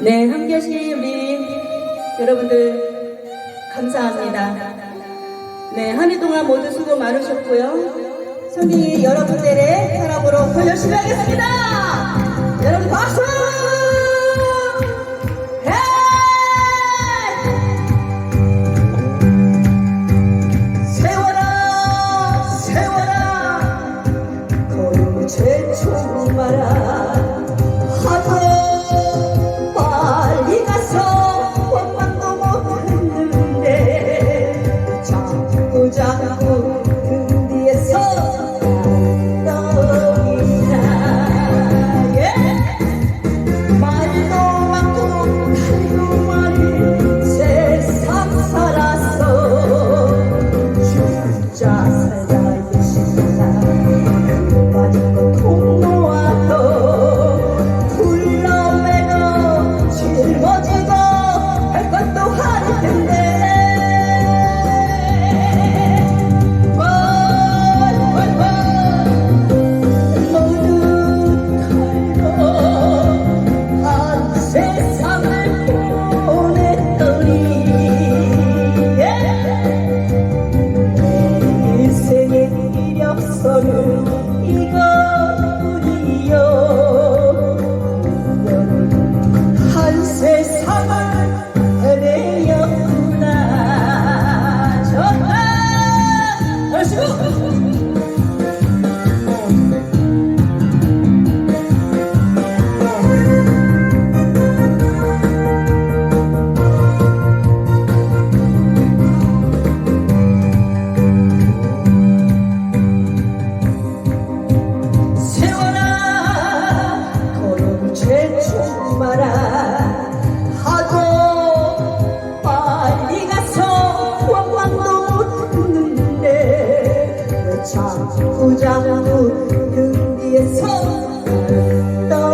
네, 함께 하신 우리 여러분들 감사합니다. 네, 한 해 동안 모두 수고 많으셨고요. 성경이 여러분들의 사랑으로 더 열심히 하겠습니다! Let's go! 자꾸 자꾸 등 뒤에서 떠